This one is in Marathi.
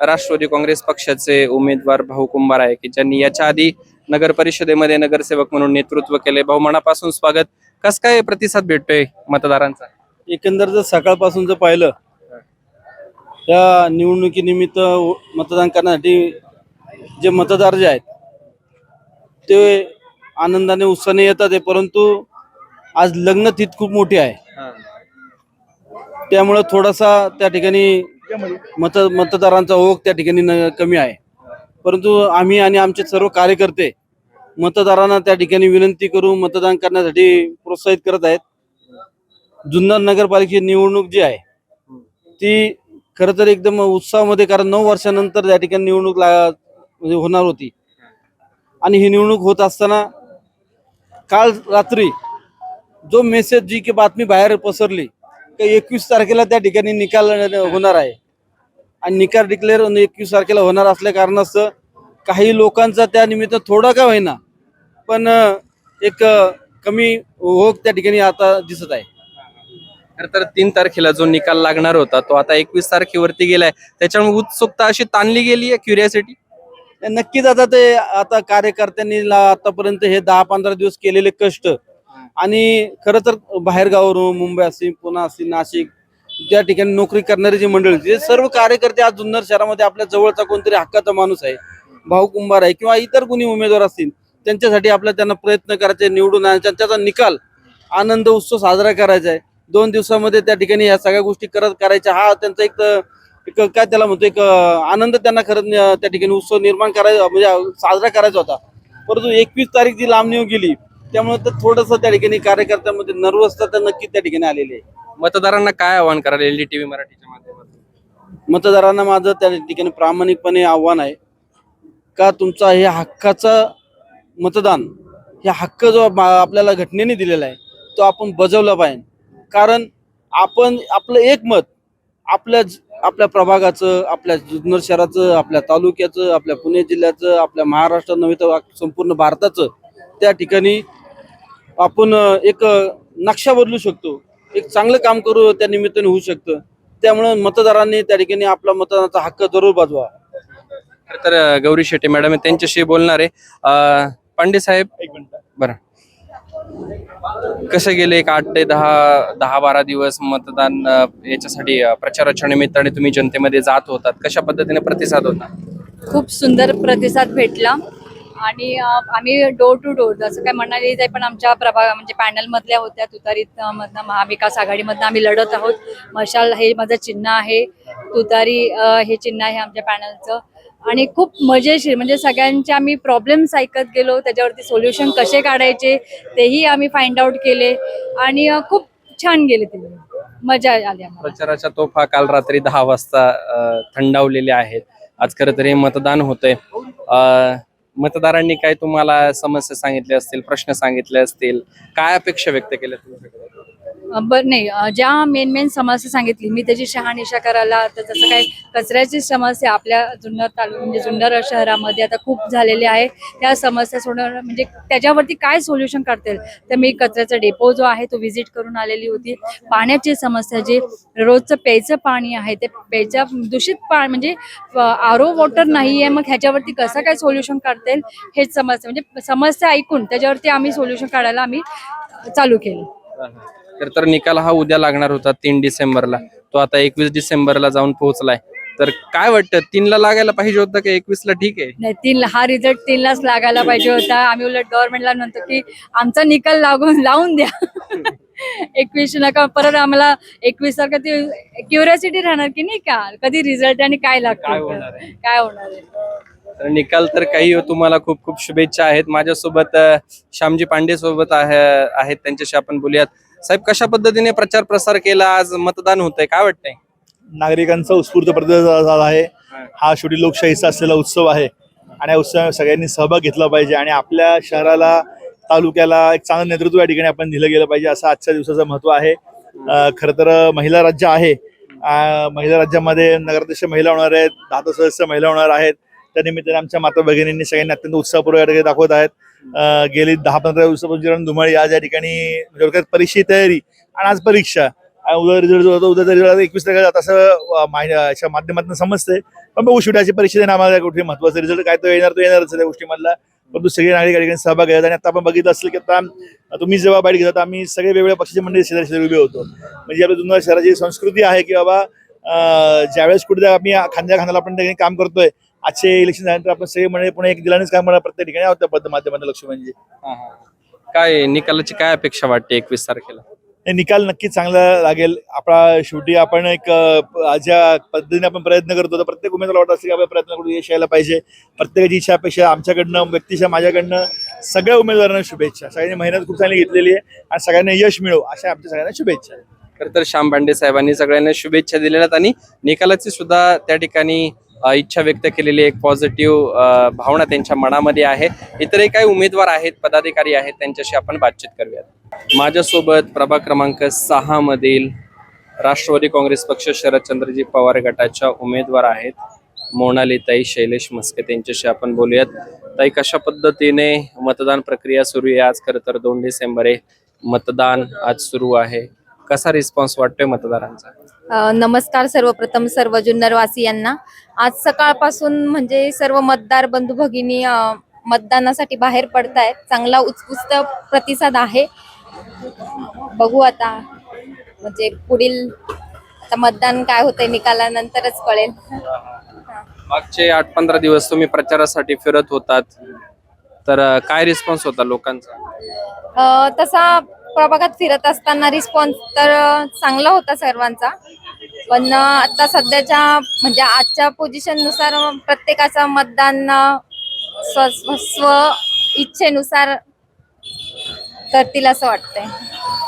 राष्ट्रवादी काँग्रेस पक्षाचे उमेदवार भाऊ कुंभार आहे की ज्यांनी याच्या आधी नगर परिषदेमध्ये नगरसेवक म्हणून नेतृत्व केले. भाऊ मनापासून स्वागत. कस काय प्रतिसाद भेटतोय मतदारांचा? एकंदर जर सकाळपासून जर पाहिलं या निवडणुकीनिमित्त मतदान करण्यासाठी जे मतदार जे आहेत ते आनंदाने उत्साहाने येतात आहे परंतु आज लग्न तिथ खूप मोठी आहे. त्यामुळं थोडासा त्या ठिकाणी मत मतदारांचा ओघ त्या ठिकाणी न- कमी आहे. परंतु आम्ही आणि आमचे सर्व कार्यकर्ते मतदारांना त्या ठिकाणी विनंती करून मतदान करण्यासाठी प्रोत्साहित करत आहेत. जुन्नर नगरपालिकेची निवडणूक जी आहे ती खरं तर एकदम उत्साहामध्ये कारण नऊ वर्षानंतर त्या ठिकाणी निवडणूक ला म्हणजे होणार होती. आणि ही निवडणूक होत असताना काल रात्री जो मेसेज जी की बातमी बाहेर पसरली की एकवीस तारखेला त्या ठिकाणी निकाल होणार आहे. आणि निकाल डिक्लेअर एकवीस तारखेला होणार असल्या कारणास्तव काही लोकांचा त्या निमित्त थोडा का होईना पण एक कमी ओघ त्या ठिकाणी आता दिसत आहे. खरं तर तीन तारखेला जो निकाल लागणार होता तो आता एकवीस तारखेवरती गेलाय. त्याच्यामुळे उत्सुकता अशी ताणली गेली आहे क्युरियासिटी नक्कीच आता ते आता कार्यकर्त्यांनी आतापर्यंत हे दहा पंधरा दिवस केलेले कष्ट. आणि खरं तर बाहेर गावावरून मुंबई असेल पुणे असेल नाशिक त्या ठिकाणी नोकरी करणारी जी मंडळी होती, ते सर्व कार्यकर्ते आज जुन्नर शहरामध्ये आपल्या जवळचा कोणतरी हक्काचा माणूस आहे भाऊ कुंभार आहे किंवा इतर कोणी उमेदवार असतील त्यांच्यासाठी आपल्या त्यांना प्रयत्न करायचे निवडून आणायचे आणि त्याचा निकाल आनंद उत्सव साजरा करायचा आहे. दोन दिवसामध्ये त्या ठिकाणी या सगळ्या गोष्टी करत करायच्या. हा त्यांचा एक एक काय त्याला म्हणतो एक आनंद त्यांना खरंच त्या ठिकाणी उत्सव निर्माण करायचा म्हणजे साजरा करायचा होता. परंतु एकवीस तारीख जी लांब गेली त्यामुळे तर थोडस त्या ठिकाणी कार्यकर्त्यांमध्ये नर्वसता तर नक्की त्या ठिकाणी आलेली आहे. मतदारांना काय आवाहन कराल एल टीव्ही मराठीच्या माध्यमातून? मतदारांना माझं त्या ठिकाणी प्रामाणिकपणे आव्हान आहे का तुमचा हे हक्काचं मतदान हे हक्क जो मा- आपल्याला घटनेने दिलेला आहे तो आपण बजावला पाहिजे. कारण आपण आपलं एक मत आपल्या ज- आपल्या प्रभागाचं आपल्या जुन्नर शहराचं आपल्या तालुक्याचं आपल्या पुणे जिल्ह्याचं आपल्या महाराष्ट्र नव्हे तर संपूर्ण भारताचं त्या ठिकाणी आपण एक नक्षा बदलू शकतो. एक चांगलं काम करू त्या निमित्ताने होऊ शकतं. त्यामुळं मतदारांनी त्या ठिकाणी आपला मतदानाचा हक्क जरूर बाजवा. खरं तर गौरी शेट्टी मॅडम आहे, त्यांच्याशी बोलणार आहे. पांडे साहेब? एक मिनिट. बरं. कसं गेले एक आठ ते दहा दहा बारा दिवस मतदान अं, याच्यासाठी अं, प्रचाराच्या निमित्ताने तुम्ही जनतेमध्ये जात होतात? कशा पद्धतीने प्रतिसाद होता? खूप सुंदर प्रतिसाद भेटला. आणि आम्ही डोर टू डोर जसं काय म्हणायला येत आहे पण आमच्या प्रभाग म्हणजे पॅनल मधल्या होत्या तुतारीत मधनं महाविकास आघाडीमधनं आम्ही लढत आहोत. मशाल हे माझं चिन्ह आहे. तुतारी हे चिन्ह आहे आमच्या पॅनलचं आणि खूप मजेशीर म्हणजे सगळ्यांचे आम्ही प्रॉब्लेम्स ऐकत गेलो. त्याच्यावरती सोल्युशन कसे काढायचे तेही आम्ही फाइंड आउट केले. आणि खूप छान गेले ते. मजा आली प्रचाराच्या तोफा काल रात्री दहा वाजता थंडावलेल्या आहेत. आज खरं तर हे मतदान होतंय. मतदारांनी काय तुम्हाला समस्या सांगितल्या असतील प्रश्न सांगितले असतील? काय अपेक्षा व्यक्त केल्या तुमच्याकडे? बरं नाही ज्या मेन मेन समस्या सांगितली मी त्याची शहानिशा करायला तर जसं काय कचऱ्याची समस्या आपल्या जुन्नर तालु म्हणजे जुन्नर शहरामध्ये आता खूप झालेली आहे. त्या समस्या सोडवणं म्हणजे त्याच्यावरती काय सोल्युशन काढतील तर मी कचऱ्याचा डेपो जो आहे तो व्हिजिट करून आलेली होती. पाण्याची समस्या जी रोजचं प्यायचं पाणी आहे ते प्यायचं दूषित पाणी म्हणजे आर ओ वॉटर नाही आहे मग ह्याच्यावरती कसं काय सोल्युशन काढतील हेच समस्या म्हणजे समस्या ऐकून त्याच्यावरती आम्ही सोल्युशन काढायला आम्ही चालू केलं. तर तर निकाल हा उद्या लागणार होता तीन डिसेंबरला. तो आता एकवीस डिसेंबरला जाऊन पोहोचलाय. तर काय वाटतं तीनला लागायला पाहिजे होतं का एकवीसला ठीक आहे? नाही तीन हा रिझल्ट तीनलाच लागायला पाहिजे होता. आम्ही उलट गव्हर्नमेंटला म्हणतो की आमचा निकाल लागून लावून द्या. एकवीस नका परत आम्हाला एकवीस सारखं ती क्युरियोसिटी राहणार की नाही का? कधी रिझल्ट आणि काय काय लागतं होणार आहे? काय होणार आहे? तर निकाल तर काही हो तुम्हाला खूप खूप शुभेच्छा आहेत. माझ्यासोबत अ, श्यामजी पांडे सोबत आहे आहेत त्यांच्याशी आपण बोलूयात. साहेब कशा पद्धतीने प्रचार प्रसार केला? आज मतदान होतंय. काय वाटतंय? नागरिकांचा उत्स्फूर्त प्रतिसाद झाला आहे. हा शेवटी लोकशाहीचा असलेला उत्सव आहे. आणि या उत्सवात सगळ्यांनी सहभाग घेतला पाहिजे आणि आपल्या शहराला तालुक्याला एक चांगलं नेतृत्व या ठिकाणी आपण दिलं गेलं पाहिजे असं आजच्या दिवसाचं महत्त्व आहे. खर तर महिला राज्य आहे. महिला राज्यामध्ये नगराध्यक्ष महिला होणार आहेत दहा सदस्य महिला होणार आहेत. त्या निमित्ताने आमच्या माता भगिनींनी सगळ्यांनी अत्यंत उत्साहपूर्वक ठिकाणी दाखवत आहेत. गेली दहा पंधरा दिवसापासून धुमाळी आज या ठिकाणी म्हणजे परीक्षेची तयारी आणि आज परीक्षा. उद्या रिझल्ट जो होतो उद्या रिझल्ट एकवीस तारखेला जात असं माध्यमातून समजते पण बघू शेवटी परीक्षेने आम्हाला कुठे महत्त्वाचा? रिझल्ट काय तो येणार तो येणारच त्या गोष्टीमधला. परंतु सगळे नागरिक या ठिकाणी सहभाग घेतात आणि आता आपण बघितलं असेल की आता तुम्ही जेव्हा बाईट घेतात आम्ही सगळे वेगवेगळ्या पक्षाचे मंडळी शेजारी शेजारी उभे होतो. म्हणजे आपल्या जुन्या शहराची संस्कृती आहे की बाबा ज्यावेळेस कुठे आम्ही खांद्या खांद्याला आपण त्या ठिकाणी काम करतोय आजचे इलेक्शन झाल्यानंतर आपण सगळे मंडळी पुणे एक दिलानेच काम करणार प्रत्येक ठिकाणी आहोत त्या माध्यमातून लक्ष म्हणजे काय निकालाची काय अपेक्षा वाटते एकवीस तारखेला? निकाल नक्की चांगला लागेल. आपला शेवटी आपण एक ज्या पद्धतीने आपण प्रयत्न करतो तर प्रत्येक उमेदवार वाटत असते की आपल्या प्रयत्नाकडून यश यायला पाहिजे. प्रत्येकाची इच्छा अपेक्षा आमच्याकडनं व्यक्तीच्या माझ्याकडनं सगळ्या उमेदवारांना शुभेच्छा. सगळ्यांनी मेहनत खूप चांगली घेतलेली आहे आणि सगळ्यांना यश मिळो अशा आमच्या सगळ्यांना शुभेच्छा खर तर श्याम बांडे साहेबांनी सगळ्यांना शुभेच्छा दिलेल्या आणि निकालाची सुद्धा त्या ठिकाणी इच्छा व्यक्त केलेली एक पॉझिटिव्ह भावना त्यांच्या मनामध्ये आहे. इतरही काही उमेदवार आहेत पदाधिकारी आहेत त्यांच्याशी आपण बातचीत करूयात. माझ्यासोबत प्रभाग क्रमांक सहा मधील राष्ट्रवादी काँग्रेस पक्ष शरदचंद्रजी पवार गटाच्या उमेदवार आहेत. मोनालीताई शैलेश मस्के त्यांच्याशी आपण बोलूयात. ताई कशा पद्धतीने मतदान प्रक्रिया सुरू आहे? आज खरं तर दोन डिसेंबर आहे मतदान आज सुरू आहे. कसा रिस्पॉन्स वाटतोय मतदारांचा? अ, नमस्कार सर्वप्रथम सर्व जुन्नरवासियांना आज सकाळपासून म्हणजे सर्व मतदार बंधू भगिनी अ, मतदानासाठी बाहेर पडतायत. चांगला उत्कृष्ट प्रतिसाद आहे. बघू आता म्हणजे पुढील आता मतदान काय होतंय निकालानंतरच कळेल. मागचे आठ पंधरा दिवस तुम्ही प्रचारासाठी फिरत होतात. तर अं, काय रिस्पॉन्स होता लोकांचा? अ, तसा प्रभागात फिरत असताना रिस्पॉन्स तर चांगला होता सर्वांचा. पण आता सध्याच्या म्हणजे आजच्या पोझिशननुसार प्रत्येकाचा मतदान स्व स्व- स्व इच्छेनुसार करतील असं वाटतंय.